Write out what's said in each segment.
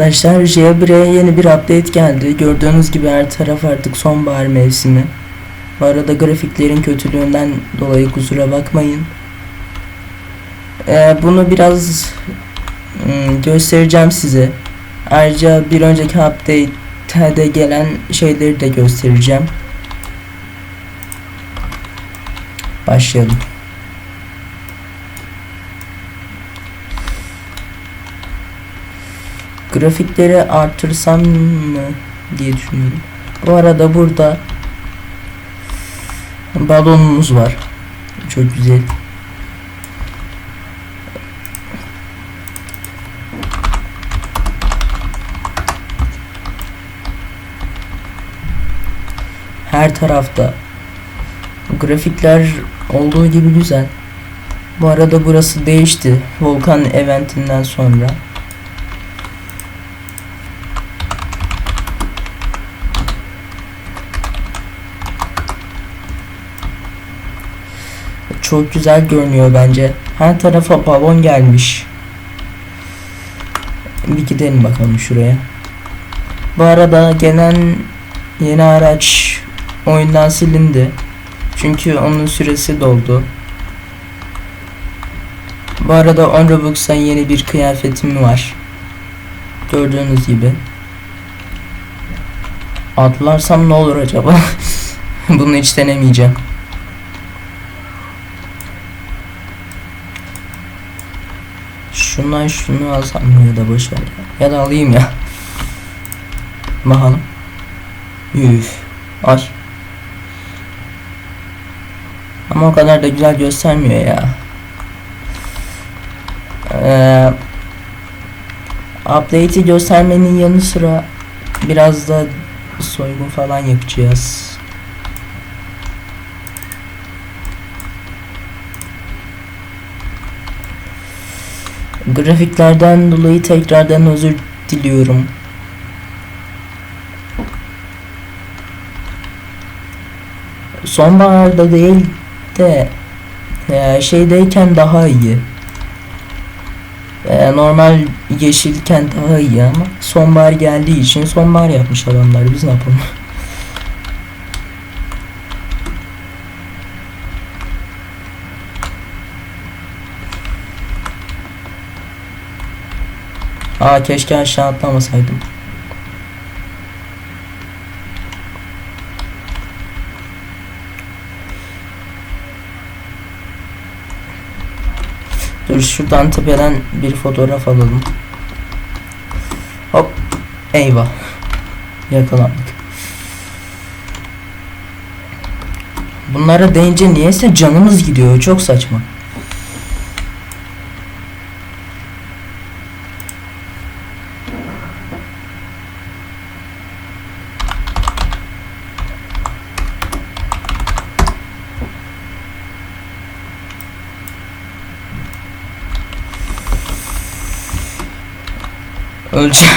Arkadaşlar Jailbreak'e yeni bir update geldi. Gördüğünüz gibi her taraf artık sonbahar mevsimi. Bu arada grafiklerin kötülüğünden dolayı kusura bakmayın. Ee, bunu biraz hmm, göstereceğim size. Ayrıca bir önceki update'de gelen şeyleri de göstereceğim. Başlayalım. Grafikleri artırsam mı diye düşünüyorum. Bu arada burada balonumuz var. Çok güzel. Her tarafta grafikler olduğu gibi güzel. Bu arada burası değişti. Volkan eventinden sonra. Çok güzel görünüyor bence. Her tarafa balon gelmiş. Bir gidelim bakalım şuraya. Bu arada gelen yeni araç oyundan silindi. Çünkü onun süresi doldu. Bu arada on Robux'a yeni bir kıyafetim var. Gördüğünüz gibi. Atlarsam ne olur acaba? Bunu hiç denemeyeceğim. Şundan şunu alsam mı ya da boşver ya. Ya da alayım ya. Bakalım. Üf. Ay. Ama o kadar da güzel göstermiyor ya. Ee, update'i göstermenin yanı sıra biraz da soygun falan yapacağız. Grafiklerden dolayı tekrardan özür diliyorum. Sonbaharda değil de e, şeydeyken daha iyi. E, normal yeşilken daha iyi ama sonbahar geldiği için sonbahar yapmış adamlar biz ne yapalım. Aa keşke aşağı atlamasaydım. Dur şuradan tepeden bir fotoğraf alalım. Hop. Eyvah. Yakalandık. Bunlara deyince niyeyse canımız gidiyor. Çok saçma. Öleceğim.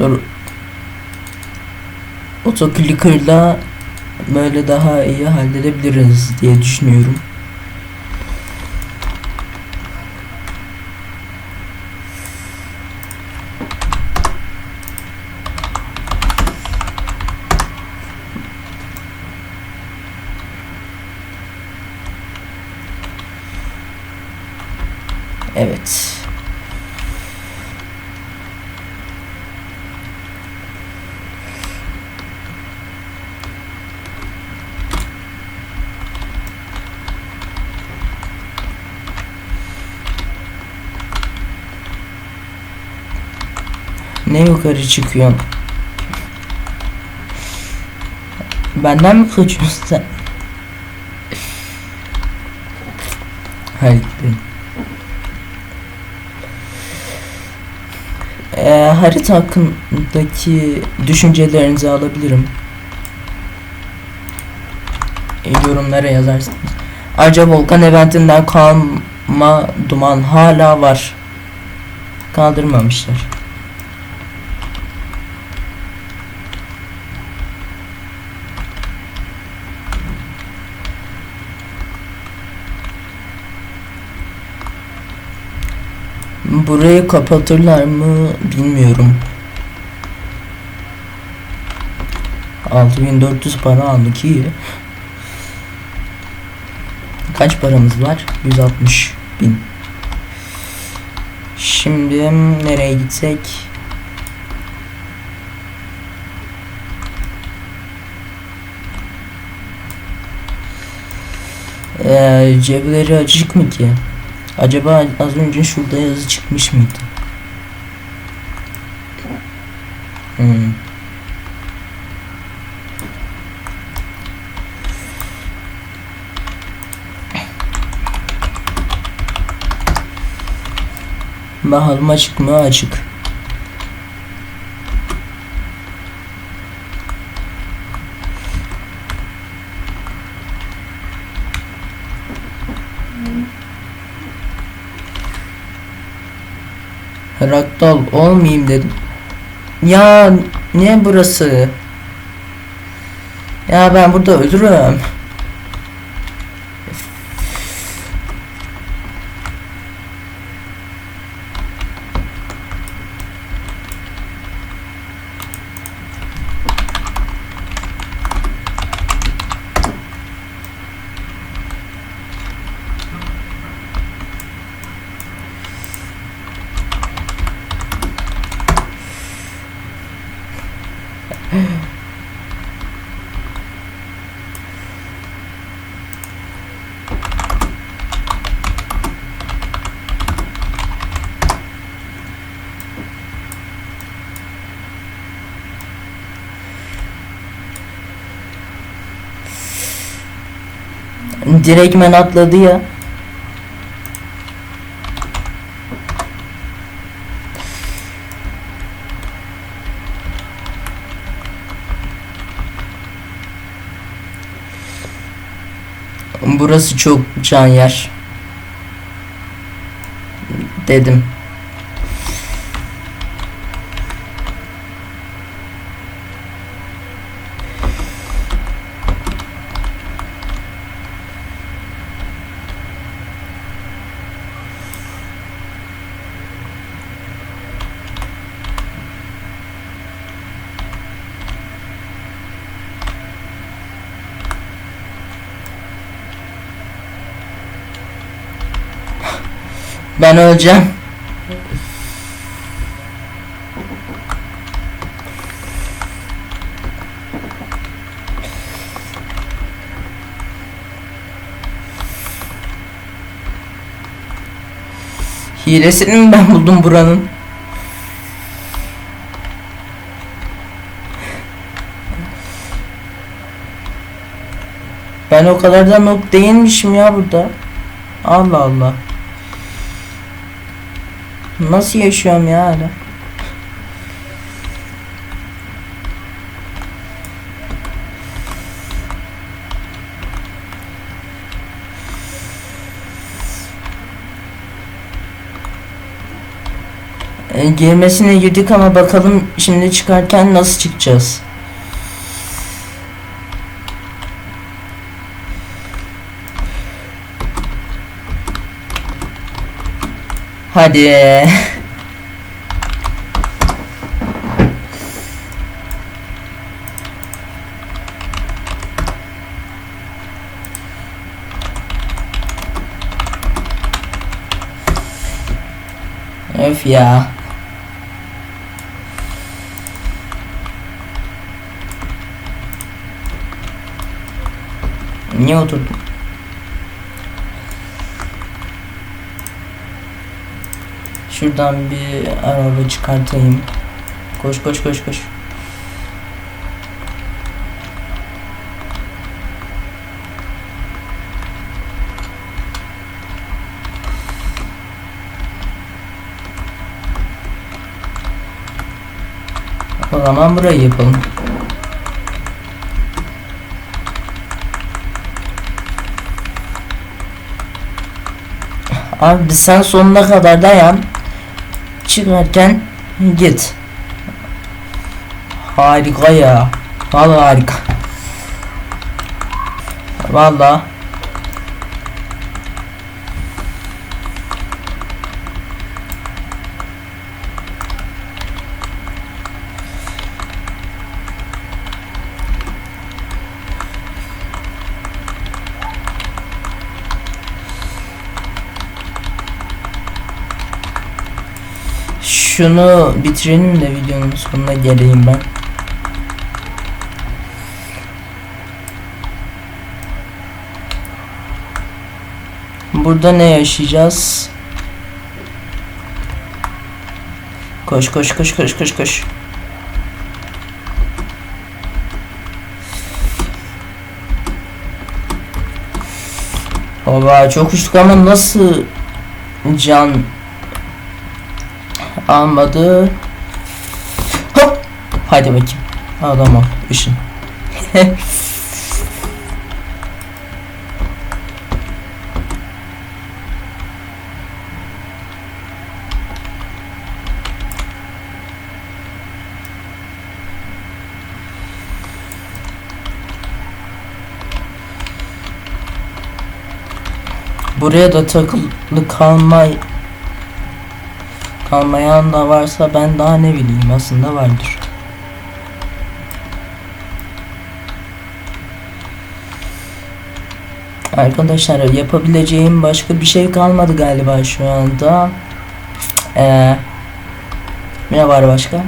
Dur. Otoclicker'la böyle daha iyi halledebiliriz diye düşünüyorum. Evet. Ne yukarı çıkıyorsun? Benden mi kaçıyorsun sen? Hayır. Ee, harita hakkındaki düşüncelerinizi alabilirim. E, yorumlara yazarsınız. Ayrıca volkan eventinden kalma duman hala var. Kaldırmamışlar. Burayı kapatırlar mı bilmiyorum. 6400 para aldık iyi. Kaç paramız var? 160 bin. Şimdi nereye gitsek? Ee, cepleri açık mı ki? Acaba az önce şurada yazı çıkmış mıydı? Hmm. Bakalım açık mı? Açık. Raktal olmayayım dedim. Ya ne burası? Ya ben burada ölürüm. Direktmen atladı ya. Burası çok can yer. Dedim. Ben öleceğim. Hilesini mi ben buldum buranın? Ben o kadar da noob değilmişim ya burada. Allah Allah. Nasıl yaşıyorum ya hala? E, girmesine girdik ama bakalım şimdi çıkarken nasıl çıkacağız? Hadi. Öf ya. Niye oturdum? Şuradan bir araba çıkartayım. Koş koş koş koş. O zaman burayı yapalım. Abi sen sonuna kadar dayan. Çıkarken git. Harika ya. Vallahi harika. Vallahi. Şunu bitirelim de videonun sonuna geleyim ben. Burada ne yaşayacağız? Koş koş koş koş koş koş. Oba çok uçtuk ama nasıl can almadı? Hop! Hadi bakayım. Adam ol. Işın. Buraya da takılı kalmay kalmayan da varsa ben daha ne bileyim aslında vardır. Arkadaşlar yapabileceğim başka bir şey kalmadı galiba şu anda. Ee, ne var başka?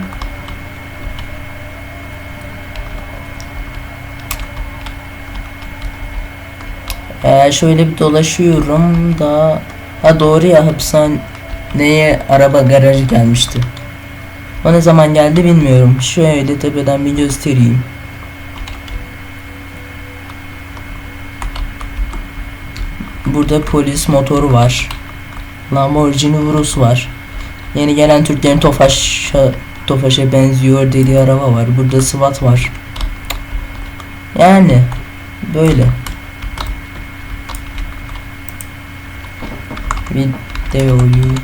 Ee, şöyle bir dolaşıyorum da ha doğru ya hapishaneye araba garajı gelmişti. Ne zaman geldi bilmiyorum. Şöyle tepeden bir göstereyim. Burada polis motoru var. Lamborghini Urus var. Yeni gelen Türklerin Tofaş'a Tofaş'a benziyor dediği araba var. Burada SWAT var. Yani böyle. Videoyu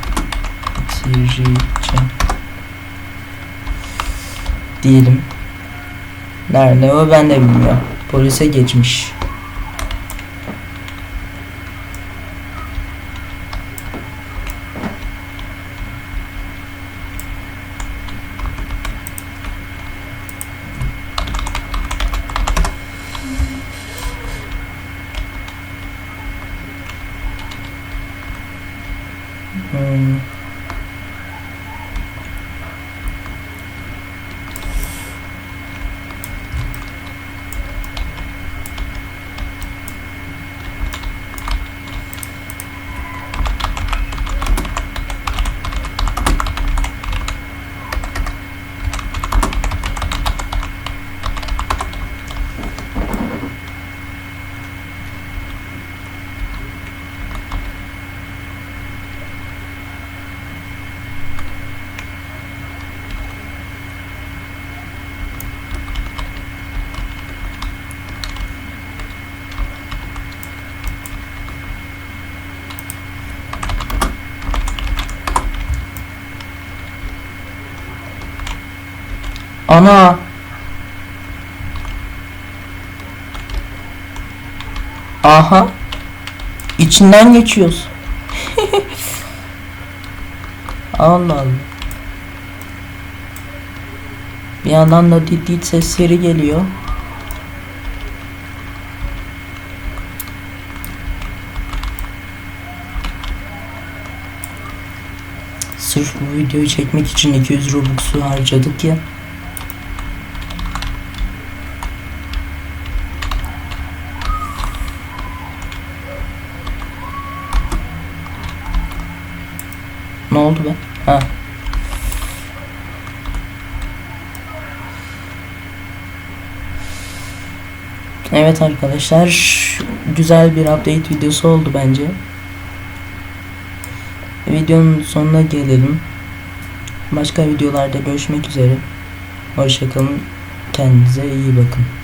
bitireceğim. Diyelim. Nerede o ben de bilmiyorum. Polise geçmiş. Hmm. Ana. Aha. İçinden geçiyoruz. Allah Allah. Bir yandan da dit dit sesleri geliyor. Sırf bu videoyu çekmek için 200 Robux'u harcadık ya. Oldu be? Ha. Evet arkadaşlar güzel bir update videosu oldu bence. Videonun sonuna gelelim. Başka videolarda görüşmek üzere. Hoşçakalın. Kendinize iyi bakın.